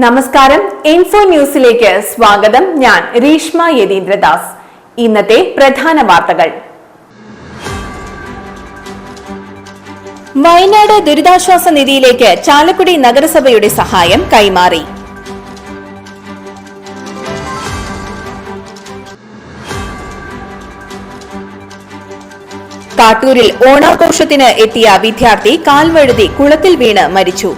നമസ്കാരം. ഇൻഫോ ന്യൂസിലേക്ക് സ്വാഗതം. ഞാൻ രീഷ്മ യതീന്ദ്രദാസ്. ഇന്നത്തെ പ്രധാന വാർത്തകൾ. വയനാട് ദുരിതാശ്വാസ നിധിയിലേക്ക് ചാലക്കുടി നഗരസഭയുടെ സഹായം കൈമാറി. കാട്ടൂരിൽ ഓണാഘോഷത്തിന് എത്തിയ വിദ്യാർത്ഥി കാൽവഴുതി കുളത്തിൽ വീണ് മരിച്ചു.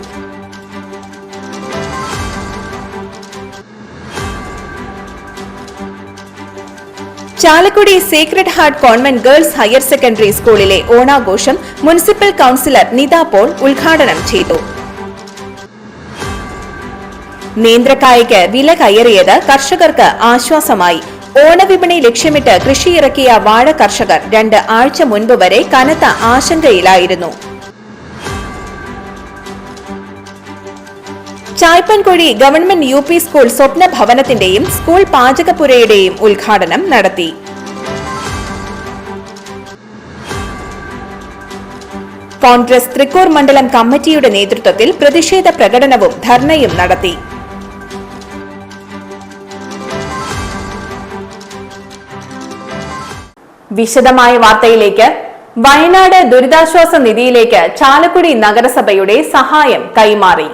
Chalakudy Sacred Heart convent girls higher secondary സ്കൂളിലെ ഓണാഘോഷം മുനിസിപ്പൽ കൌൺസിലർ നിത പോൾ ഉദ്ഘാടനം ചെയ്തു. നേന്ത്രക്കായയ്ക്ക് വില കയറിയത് കർഷകർക്ക് ആശ്വാസമായി. ഓണവിപണി ലക്ഷ്യമിട്ട് കൃഷിയിറക്കിയ വാഴ കർഷകർ രണ്ട് ആഴ്ച മുൻപ് വരെ കനത്ത ആശങ്കയിലായിരുന്നു. Chaipankuzhi government U P school സ്വപ്ന ഭവനത്തിന്റെയും സ്കൂൾ പാചകപ്പുരയുടെയും ഉദ്ഘാടനം നടത്തി. കോൺഗ്രസ് തൃക്കൂർ മണ്ഡലം കമ്മിറ്റിയുടെ നേതൃത്വത്തിൽ പ്രതിഷേധ പ്രകടനവും ധർണയും നടത്തി. വിശദമായ വാർത്തയിലേക്ക്. വയനാട് ദുരിതാശ്വാസ നിധിയിലേക്ക് ചാലക്കുടി നഗരസഭയുടെ സഹായം കൈമാറി.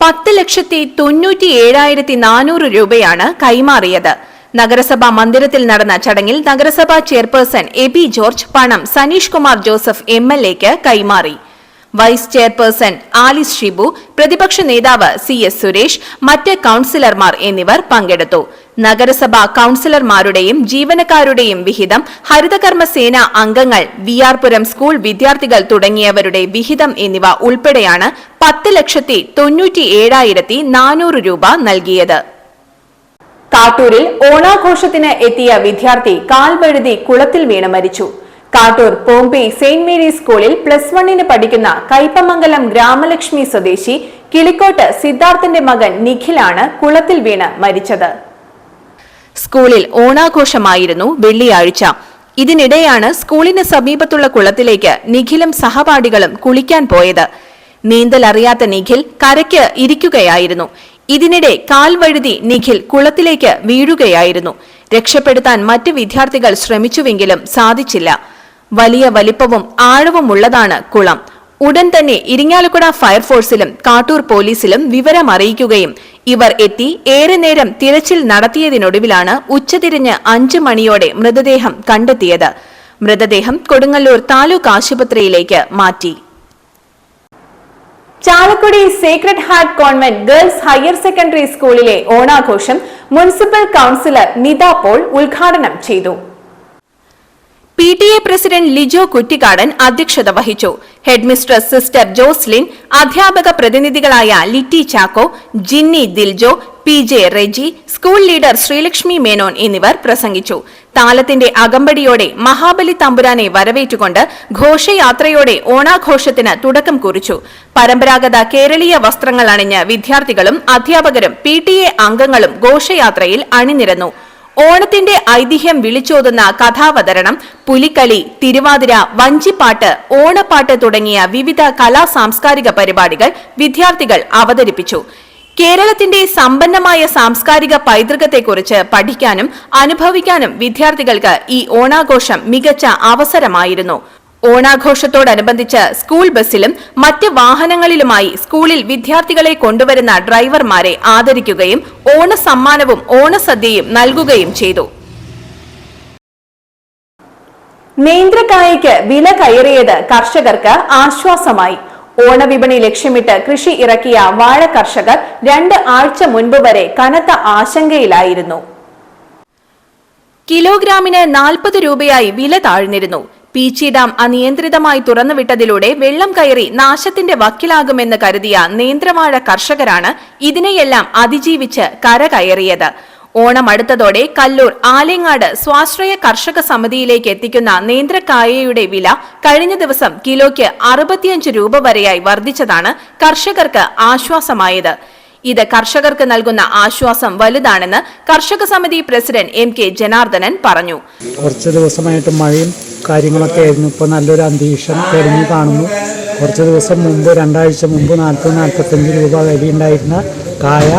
പത്ത് ലക്ഷത്തി തൊണ്ണൂറ്റി ഏഴായിരത്തി നാനൂറ് രൂപയാണ് കൈമാറിയത്. നഗരസഭാ മന്ദിരത്തിൽ നടന്ന ചടങ്ങിൽ നഗരസഭാ ചെയർപേഴ്സൺ എ ബി ജോർജ് പണം Saneesh Kumar Joseph M L എക്ക് കൈമാറി. വൈസ് ചെയർപേഴ്സൺ ആലിസ് ഷിബു പ്രതിപക്ഷ നേതാവ് സി എസ് സുരേഷ് മറ്റ് കൌൺസിലർമാർ എന്നിവർ പങ്കെടുത്തു. നഗരസഭാ കൌൺസിലർമാരുടെയും ജീവനക്കാരുടെയും വിഹിതം ഹരിതകർമ്മസേന അംഗങ്ങൾ വി സ്കൂൾ വിദ്യാർത്ഥികൾ തുടങ്ങിയവരുടെ വിഹിതം എന്നിവ ഉൾപ്പെടെയാണ് പത്ത് ലക്ഷത്തി തൊണ്ണൂറ്റി ഏഴായിരത്തി നാനൂറ് രൂപ നൽകിയത്. കാട്ടൂരിൽ ഓണാഘോഷത്തിന് എത്തിയ വിദ്യാർത്ഥി കാൽവഴുതി കുളത്തിൽ വീണ് മരിച്ചു. കാട്ടൂർ പോംപി സെയിന്റ് മേരീസ് സ്കൂളിൽ പ്ലസ് വണ്ണിന് പഠിക്കുന്ന കൈപ്പമംഗലം ഗ്രാമലക്ഷ്മി സ്വദേശി കിളിക്കോട്ട് സിദ്ധാർത്ഥന്റെ മകൻ നിഖിലാണ് കുളത്തിൽ വീണ് മരിച്ചത്. സ്കൂളിൽ ഓണാഘോഷമായിരുന്നു വെള്ളിയാഴ്ച. ഇതിനിടെയാണ് സ്കൂളിന് സമീപത്തുള്ള കുളത്തിലേക്ക് നിഖിലും സഹപാഠികളും കുളിക്കാൻ പോയത്. നീന്തൽ അറിയാത്ത നിഖിൽ കരയ്ക്ക് ഇരിക്കുകയായിരുന്നു. ഇതിനിടെ കാൽ വഴുതി നിഖിൽ കുളത്തിലേക്ക് വീഴുകയായിരുന്നു. രക്ഷപ്പെടുത്താൻ മറ്റ് വിദ്യാർത്ഥികൾ ശ്രമിച്ചുവെങ്കിലും സാധിച്ചില്ല. വലിയ വലിപ്പവും ആഴവുമുള്ളതാണ് കുളം. ഉടൻ തന്നെ ഇരിങ്ങാലക്കുട ഫയർഫോഴ്സിലും കാട്ടൂർ പോലീസിലും വിവരം അറിയിക്കുകയും ഇവർ എത്തി ഏറെ നേരം തിരച്ചിൽ നടത്തിയതിനൊടുവിലാണ് ഉച്ചതിരിഞ്ഞ് അഞ്ചു മണിയോടെ മൃതദേഹം കണ്ടെത്തിയത്. മൃതദേഹം കൊടുങ്ങല്ലൂർ താലൂക്ക് ആശുപത്രിയിലേക്ക് മാറ്റി. Chalakudy sacred heart convent girls higher secondary സ്കൂളിലെ ഓണാഘോഷം മുനിസിപ്പൽ കൌൺസിലർ നിത പോൾ ഉദ്ഘാടനം ചെയ്തു. P T A president Lijo Kuttikkadan അധ്യക്ഷത വഹിച്ചു. ഹെഡ്മിസ്ട്രസ് സിസ്റ്റർ ജോസ്ലിൻ അധ്യാപക പ്രതിനിധികളായ Litty Chacko Jinny Diljo P J Reji school leader Sreelakshmi Menon എന്നിവർ പ്രസംഗിച്ചു. താലത്തിന്റെ അകമ്പടിയോടെ മഹാബലി തമ്പുരാനെ വരവേറ്റുകൊണ്ട് ഘോഷയാത്രയോടെ ഓണാഘോഷത്തിന് തുടക്കം കുറിച്ചു. പരമ്പരാഗത കേരളീയ വസ്ത്രങ്ങൾ അണിഞ്ഞ് വിദ്യാർത്ഥികളും അധ്യാപകരും പി അംഗങ്ങളും ഘോഷയാത്രയിൽ അണിനിരന്നു. ഓണത്തിന്റെ ഐതിഹ്യം വിളിച്ചോതുന്ന കഥാവതരണം പുലിക്കളി തിരുവാതിര വഞ്ചിപ്പാട്ട് ഓണപ്പാട്ട് തുടങ്ങിയ വിവിധ കലാ സാംസ്കാരിക പരിപാടികൾ വിദ്യാർത്ഥികൾ അവതരിപ്പിച്ചു. കേരളത്തിന്റെ സമ്പന്നമായ സാംസ്കാരിക പൈതൃകത്തെക്കുറിച്ച് പഠിക്കാനും അനുഭവിക്കാനും വിദ്യാർത്ഥികൾക്ക് ഈ ഓണാഘോഷം മികച്ച അവസരമായിരുന്നു. ഓണാഘോഷത്തോടനുബന്ധിച്ച് സ്കൂൾ ബസ്സിലും മറ്റ് വാഹനങ്ങളിലുമായി സ്കൂളിൽ വിദ്യാർത്ഥികളെ കൊണ്ടുവരുന്ന ഡ്രൈവർമാരെ ആദരിക്കുകയും ഓണസമ്മാനവും ഓണസദ്യയും നൽകുകയും ചെയ്തു. നേന്ത്രക്കായയ്ക്ക് വില കയറിയത് കർഷകർക്ക് ആശ്വാസമായി. ഓണവിപണി ലക്ഷ്യമിട്ട് കൃഷി ഇറക്കിയ വാഴ കർഷകർ രണ്ട് ആഴ്ച മുൻപ് വരെ കനത്ത ആശങ്കയിലായിരുന്നു. കിലോഗ്രാമിന് നാൽപ്പത് രൂപയായി വില താഴ്ന്നിരുന്നു. പീച്ചി ഡാം അനിയന്ത്രിതമായി തുറന്നുവിട്ടതിലൂടെ വെള്ളം കയറി നാശത്തിന്റെ വക്കിലാകുമെന്ന് കരുതിയ നേന്ത്രവാഴ കർഷകരാണ് ഇതിനെയെല്ലാം അതിജീവിച്ച് കരകയറിയത് ഓണം അടുത്തതോടെ കല്ലൂർ ആലേങ്ങാട് സ്വാശ്രയ കർഷക സമിതിയിലേക്ക് എത്തിക്കുന്ന നേന്ത്രക്കായയുടെ വില കഴിഞ്ഞ ദിവസം കിലോയ്ക്ക് അറുപത്തിയഞ്ച് രൂപ വരെയായി വർദ്ധിച്ചതാണ് കർഷകർക്ക് ആശ്വാസമായത്. ഇത് കർഷകർക്ക് നൽകുന്ന ആശ്വാസം വലുതാണെന്ന് കർഷക സമിതി പ്രസിഡന്റ് എം കെ ജനാർദ്ദനൻ പറഞ്ഞു. കുറച്ച് ദിവസമായിട്ട് മഴയും കാര്യങ്ങളൊക്കെ ആയിരുന്നു. ഇപ്പോൾ നല്ലൊരു അന്തരീക്ഷം തെളിഞ്ഞു കാണുന്നു. കുറച്ച് ദിവസം മുമ്പ് രണ്ടാഴ്ച മുമ്പ് നാൽപ്പത് നാൽപ്പത്തഞ്ച് രൂപ വിലയുണ്ടായിരുന്ന കായ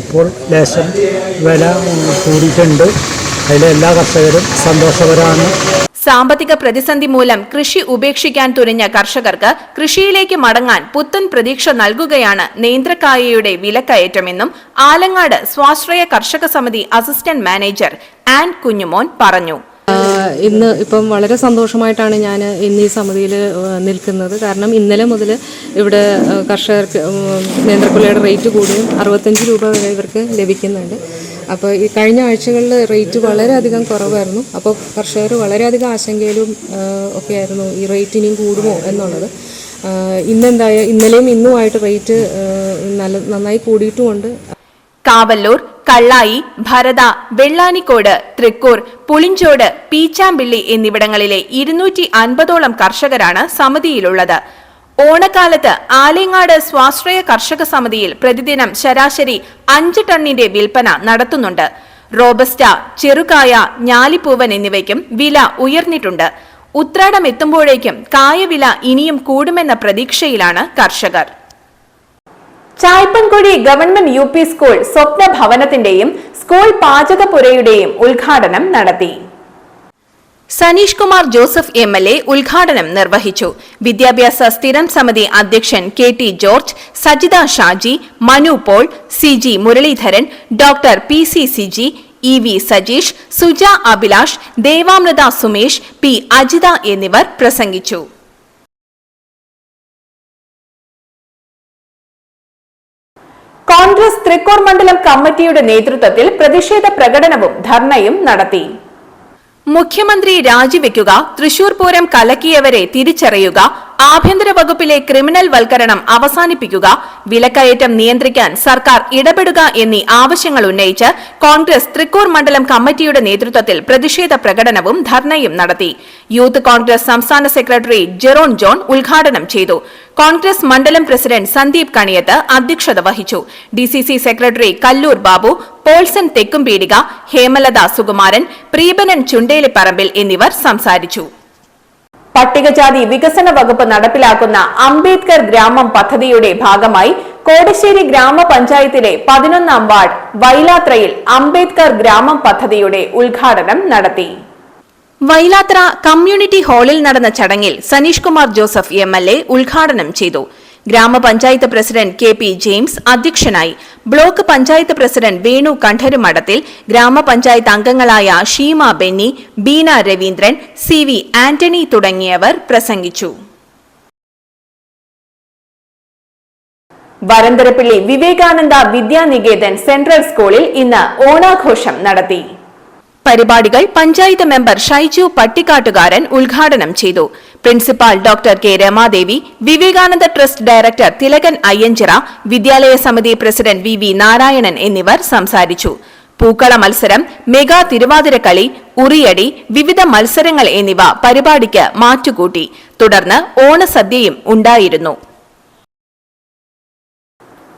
ഇപ്പോൾ ലേശം വില കൂടിയിട്ടുണ്ട്. അതിലെ എല്ലാ കർഷകരും സന്തോഷകരമാണ് സാമ്പത്തിക പ്രതിസന്ധി മൂലം കൃഷി ഉപേക്ഷിക്കാൻ തുനിഞ്ഞ കർഷകർക്ക് കൃഷിയിലേക്ക് മടങ്ങാൻ പുത്തൻ പ്രതീക്ഷ നൽകുകയാണ് നേന്ത്രക്കായയുടെ വിലക്കയറ്റമെന്നും ആലങ്ങാട് സ്വാശ്രയ കർഷക സമിതി അസിസ്റ്റന്റ് മാനേജർ ആൻ കുഞ്ഞുമോൻ പറഞ്ഞു. ഇന്ന് ഇപ്പം വളരെ സന്തോഷമായിട്ടാണ് ഞാൻ ഇന്ന് ഈ സമിതിയിൽ നിൽക്കുന്നത്. കാരണം ഇന്നലെ മുതൽ ഇവിടെ കർഷകർക്ക് നേന്ത്രക്കുലയുടെ റേറ്റ് കൂടിയും അറുപത്തഞ്ച് രൂപ വരെ ഇവർക്ക് ലഭിക്കുന്നുണ്ട്. അപ്പോൾ ഈ കഴിഞ്ഞ ആഴ്ചകളിൽ റേറ്റ് വളരെയധികം കുറവായിരുന്നു. അപ്പോൾ കർഷകർ വളരെയധികം ആശങ്കയിലും ഒക്കെ ഒക്കെയായിരുന്നു ഈ റേറ്റ് ഇനിയും കൂടുമോ എന്നുള്ളത്. ഇന്നെന്തായ ഇന്നലെയും ഇന്നുമായിട്ട് റേറ്റ് നല്ല നന്നായി കൂടിയിട്ടുമുണ്ട്. കാവല്ലൂർ കള്ളായി ഭരത വെള്ളാനിക്കോട് തൃക്കൂർ പുളിഞ്ചോട് പീച്ചാമ്പിള്ളി എന്നിവിടങ്ങളിലെ ഇരുന്നൂറ്റി അൻപതോളം കർഷകരാണ് സമിതിയിലുള്ളത്. ഓണക്കാലത്ത് ആലിങ്ങാട് സ്വാശ്രയ കർഷക സമിതിയിൽ പ്രതിദിനം ശരാശരി അഞ്ച് ടണ്ണിന്റെ വിൽപ്പന നടത്തുന്നുണ്ട്. റോബസ്റ്റ ചെറുകായ ഞാലിപ്പൂവൻ എന്നിവയ്ക്കും വില ഉയർന്നിട്ടുണ്ട്. ഉത്രാടം എത്തുമ്പോഴേക്കും കായവില ഇനിയും കൂടുമെന്ന പ്രതീക്ഷയിലാണ് കർഷകർ. Chaipankuzhi government U P school സ്വപ്ന ഭവനത്തിന്റെയും സ്കൂൾ പാചകപ്പുരയുടെയും ഉദ്ഘാടനം നടത്തി. Saneesh Kumar Joseph M L A ഉദ്ഘാടനം നിർവഹിച്ചു. വിദ്യാഭ്യാസ സ്ഥിരം സമിതി അധ്യക്ഷൻ K T George Sajitha Shaji Manu Paul C G Muraleedharan doctor P C Siji E V Sajeesh Suja Abhilash Devamritha Sumesh P Ajitha എന്നിവർ പ്രസംഗിച്ചു. കോൺഗ്രസ് തൃക്കൂർ മണ്ഡലം കമ്മിറ്റിയുടെ നേതൃത്വത്തിൽ പ്രതിഷേധ പ്രകടനവും ധർണയും നടത്തി. മുഖ്യമന്ത്രി രാജിവെക്കുക തൃശൂർ പൂരം കലക്കിയവരെ തിരിച്ചറിയുക ആഭ്യന്തര വകുപ്പിലെ ക്രിമിനൽ വൽക്കരണം അവസാനിപ്പിക്കുക വിലക്കയറ്റം നിയന്ത്രിക്കാൻ സർക്കാർ ഇടപെടുക എന്നീ ആവശ്യങ്ങൾ ഉന്നയിച്ച് കോൺഗ്രസ് തൃക്കൂർ മണ്ഡലം കമ്മിറ്റിയുടെ നേതൃത്വത്തിൽ പ്രതിഷേധ പ്രകടനവും ധർണയും നടത്തി. യൂത്ത് കോൺഗ്രസ് സംസ്ഥാന സെക്രട്ടറി ജെറോൺ ജോൺ ഉദ്ഘാടനം ചെയ്തു. കോൺഗ്രസ് മണ്ഡലം പ്രസിഡന്റ് സന്ദീപ് കണിയത്ത് അധ്യക്ഷത വഹിച്ചു. DCC secretary Kallur Babu Paulson Thekkumpeedika Hemalatha Sukumaran Preepanan Chundeliparambil എന്നിവർ സംസാരിച്ചു. പട്ടികജാതി വികസന വകുപ്പ് നടപ്പിലാക്കുന്ന അംബേദ്കർ ഗ്രാമം പദ്ധതിയുടെ ഭാഗമായി കോടശ്ശേരി ഗ്രാമപഞ്ചായത്തിലെ പതിനൊന്നാം വാർഡ് വൈലാത്രയിൽ അംബേദ്കർ ഗ്രാമം പദ്ധതിയുടെ ഉദ്ഘാടനം നടത്തി. വൈലാത്ര കമ്മ്യൂണിറ്റി ഹാളിൽ നടന്ന ചടങ്ങിൽ Saneesh Kumar Joseph M L A ഉദ്ഘാടനം ചെയ്തു. ഗ്രാമപഞ്ചായത്ത് പ്രസിഡന്റ് കെ പി ജെയിംസ് അധ്യക്ഷനായി ബ്ലോക്ക് പഞ്ചായത്ത് പ്രസിഡന്റ് വേണു കണ്ഠരുമഠത്തിൽ ഗ്രാമപഞ്ചായത്ത് അംഗങ്ങളായ Sheema Benny Beena Raveendran C V Antony തുടങ്ങിയവർ പ്രസംഗിച്ചു. വരന്തരപ്പിള്ളി വിവേകാനന്ദ വിദ്യാനികേതൻ സെൻട്രൽ സ്കൂളിൽ ഇന്ന് ഓണാഘോഷം നടത്തി. പരിപാടികൾ പഞ്ചായത്ത് മെമ്പർ ഷൈജു പട്ടിക്കാട്ടുകാരൻ ഉദ്ഘാടനം ചെയ്തു. Principal doctor K Ramadevi Vivekananda trust director Thilakan Ayyanchira വിദ്യാലയ സമിതി പ്രസിഡന്റ് വി വി നാരായണൻ എന്നിവർ സംസാരിച്ചു. പൂക്കള മത്സരം മെഗാ തിരുവാതിരക്കളി ഉറിയടി വിവിധ മത്സരങ്ങൾ എന്നിവ പരിപാടിക്ക് മാറ്റുകൂട്ടി. തുടർന്ന് ഓണസദ്യയും ഉണ്ടായിരുന്നു.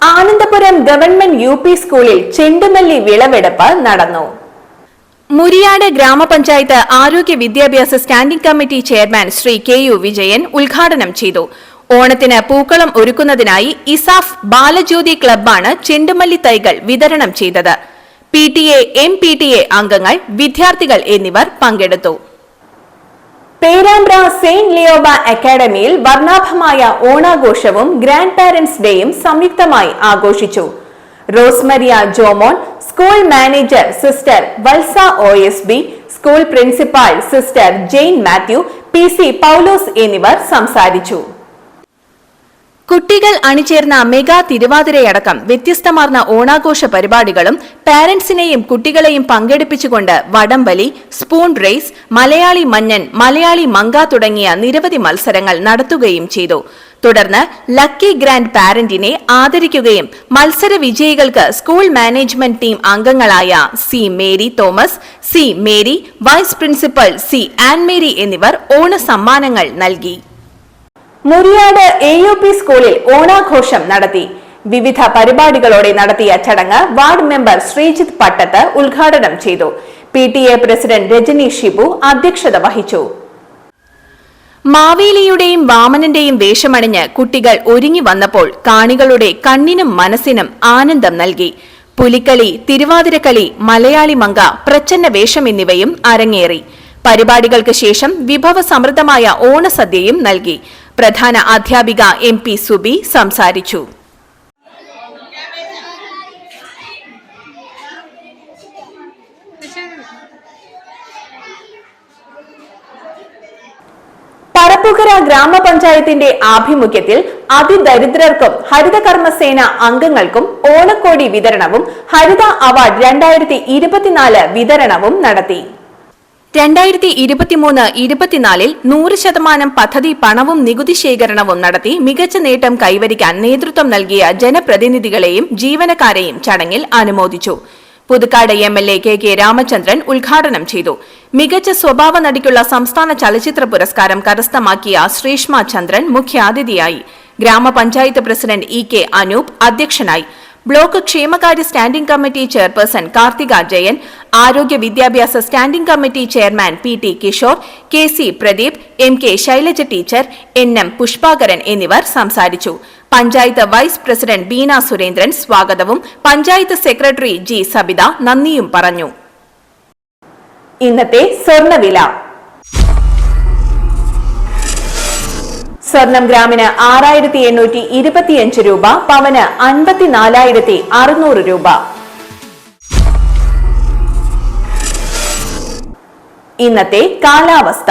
ആനന്ദപുരം ഗവൺമെന്റ് യു പി സ്കൂളിൽ ചെണ്ടുമല്ലി വിളവെടുപ്പ് നടന്നു. മുരിയാട് ഗ്രാമപഞ്ചായത്ത് ആരോഗ്യ വിദ്യാഭ്യാസ standing committee chairman Shri K U Vijayan ഉദ്ഘാടനം ചെയ്തു. ഓണത്തിന് പൂക്കളം ഒരുക്കുന്നതിനായി ഇസാഫ് ബാലജ്യോതി ക്ലബ്ബാണ് ചെണ്ടുമല്ലി തൈകൾ വിതരണം ചെയ്തത്. P T A M P T A അംഗങ്ങൾ വിദ്യാർത്ഥികൾ എന്നിവർ പങ്കെടുത്തു. പേരാമ്പ്ര സെയിന്റ് ലിയോബ അക്കാദമിയിൽ വർണാഭമായ ഓണാഘോഷവും ഗ്രാൻഡ് പാരന്റ്സ് ഡേയും സംയുക്തമായി ആഘോഷിച്ചു. Rosemaria Jomon school manager sister Valsa O S B school principal sister Jain Mathew P C Paulose എന്നിവർ സംസാരിച്ചു. കുട്ടികൾ അണിചേർന്ന മെഗാ തിരുവാതിരയടക്കം വ്യത്യസ്തമാർന്ന ഓണാഘോഷ പരിപാടികളും പാരന്റ്സിനെയും കുട്ടികളെയും പങ്കെടുപ്പിച്ചുകൊണ്ട് വടംവലി സ്പൂൺ റേസ് മലയാളി മഞ്ഞൻ മലയാളി മങ്ക തുടങ്ങിയ നിരവധി മത്സരങ്ങൾ നടത്തുകയും ചെയ്തു. തുടർന്ന് ലക്കി ഗ്രാൻഡ് പാരന്റിനെ ആദരിക്കുകയും മത്സര വിജയികൾക്ക് സ്കൂൾ മാനേജ്മെന്റ് ടീം അംഗങ്ങളായ C Mary Thomas C Mary vice principal C Ann Mary എന്നിവർ ഓണ സമ്മാനങ്ങൾ നൽകി. മുരിയാട് എ യു പി സ്കൂളിൽ ഓണാഘോഷം നടത്തി. വിവിധ പരിപാടികളോടെ നടത്തിയ ചടങ്ങ് വാർഡ് മെമ്പർ ശ്രീജിത്ത് പട്ടത്ത് ഉദ്ഘാടനം ചെയ്തു. P T A president Rajani Shibu അധ്യക്ഷത വഹിച്ചു. മാവേലിയുടെയും വാമനന്റെയും വേഷമണിഞ്ഞ് കുട്ടികൾ ഒരുങ്ങി വന്നപ്പോൾ കാണികളുടെ കണ്ണിനും മനസ്സിനും ആനന്ദം നൽകി. പുലിക്കളി തിരുവാതിരക്കളി മലയാളി മങ്ക പ്രച്ഛന്ന വേഷം എന്നിവയും അരങ്ങേറി. പരിപാടികൾക്ക് ശേഷം വിഭവ സമൃദ്ധമായ ഓണസദ്യയും നൽകി. പ്രധാന അധ്യാപിക എം പി സുബി സംസാരിച്ചു. പറപ്പുകര ഗ്രാമപഞ്ചായത്തിന്റെ ആഭിമുഖ്യത്തിൽ അതിദരിദ്രർക്കും ഹരിതകർമ്മസേന അംഗങ്ങൾക്കും ഓണക്കോടി വിതരണവും ഹരിത അവാർഡ് രണ്ടായിരത്തി ഇരുപത്തിനാല് വിതരണവും നടത്തി. രണ്ടായിരത്തി ഇരുപത്തിമൂന്ന് ഇരുപത്തിനാലിൽ നൂറ് ശതമാനം പദ്ധതി പണവും നികുതി ശേഖരണവും നടത്തി മികച്ച നേട്ടം കൈവരിക്കാൻ നേതൃത്വം നൽകിയ ജനപ്രതിനിധികളെയും ജീവനക്കാരെയും ചടങ്ങിൽ അനുമോദിച്ചു. Puthukkad M L A K K Ramachandran ഉദ്ഘാടനം ചെയ്തു. മികച്ച സ്വഭാവ നടിക്കുള്ള സംസ്ഥാന ചലച്ചിത്ര പുരസ്കാരം കരസ്ഥമാക്കിയ ശ്രീഷ്മ ചന്ദ്രൻ മുഖ്യാതിഥിയായി. ഗ്രാമപഞ്ചായത്ത് പ്രസിഡന്റ് ഇ കെ അനൂപ് അധ്യക്ഷനായി. ബ്ലോക്ക് ക്ഷേമകാര്യ standing committee chairperson Karthika Jayan ആരോഗ്യ വിദ്യാഭ്യാസ standing committee chairman P T Kishore K C Pradeep M K Shailaja teacher N M Pushpakaran എന്നിവർ സംസാരിച്ചു. പഞ്ചായത്ത് വൈസ് പ്രസിഡന്റ് ബീന സുരേന്ദ്രൻ സ്വാഗതവും. പഞ്ചായത്ത് സെക്രട്ടറി ജി സബിത നന്ദിയും പറഞ്ഞു. ഇന്നത്തെ സ്വർണവില. സ്വർണം ഗ്രാമിന് ആറായിരത്തി എണ്ണൂറ്റി ഇരുപത്തിയഞ്ച് രൂപ പവന് അൻപത്തിനാലായിരത്തി അറുന്നൂറ് രൂപ. ഇന്നത്തെ കാലാവസ്ഥ.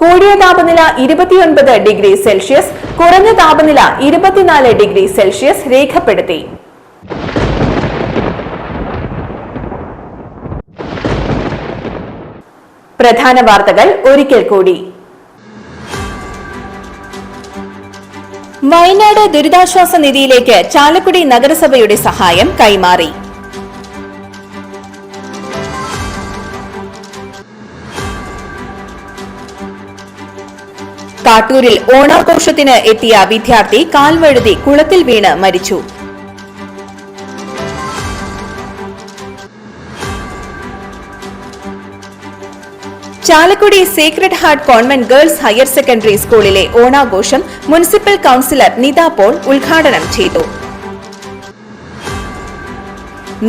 കൂടിയ താപനില ഇരുപത്തിയൊൻപത് ഡിഗ്രി സെൽഷ്യസ് കുറഞ്ഞ താപനില ഇരുപത്തിനാല് ഡിഗ്രി സെൽഷ്യസ് രേഖപ്പെടുത്തി. പ്രധാന വാർത്തകൾ ഒരിക്കൽ കൂടി. വയനാട് ദുരിതാശ്വാസ നിധിയിലേക്ക് ചാലക്കുടി നഗരസഭയുടെ സഹായം കൈമാറി. കാട്ടൂരിൽ ഓണാഘോഷത്തിന് എത്തിയ വിദ്യാർത്ഥി കാൽവഴുതി കുളത്തിൽ വീണ് മരിച്ചു. Chalakudy Sacred Heart convent girls higher secondary സ്കൂളിലെ ഓണാഘോഷം മുനിസിപ്പൽ കൌൺസിലർ നിത പോൾ ഉദ്ഘാടനം ചെയ്തു.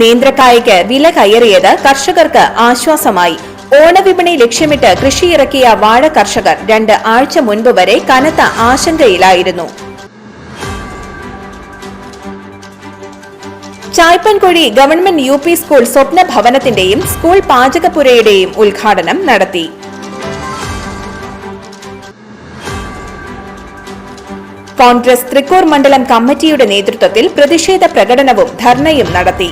നേന്ത്രക്കായയ്ക്ക് വില കയറിയത് കർഷകർക്ക് ആശ്വാസമായി. ഓണവിപണി ലക്ഷ്യമിട്ട് കൃഷി ഇറക്കിയ വാഴ കർഷകർ രണ്ട് ആഴ്ച മുൻപ് വരെ കനത്ത ആശങ്കയിലായിരുന്നു. Chaipankuzhi government U P school സ്വപ്ന ഭവനത്തിന്റെയും സ്കൂൾ പാചകപ്പുരയുടെയും ഉദ്ഘാടനം നടത്തി. കോൺഗ്രസ് തൃക്കൂർ മണ്ഡലം കമ്മിറ്റിയുടെ നേതൃത്വത്തിൽ പ്രതിഷേധ പ്രകടനവും ധർണയും നടത്തി.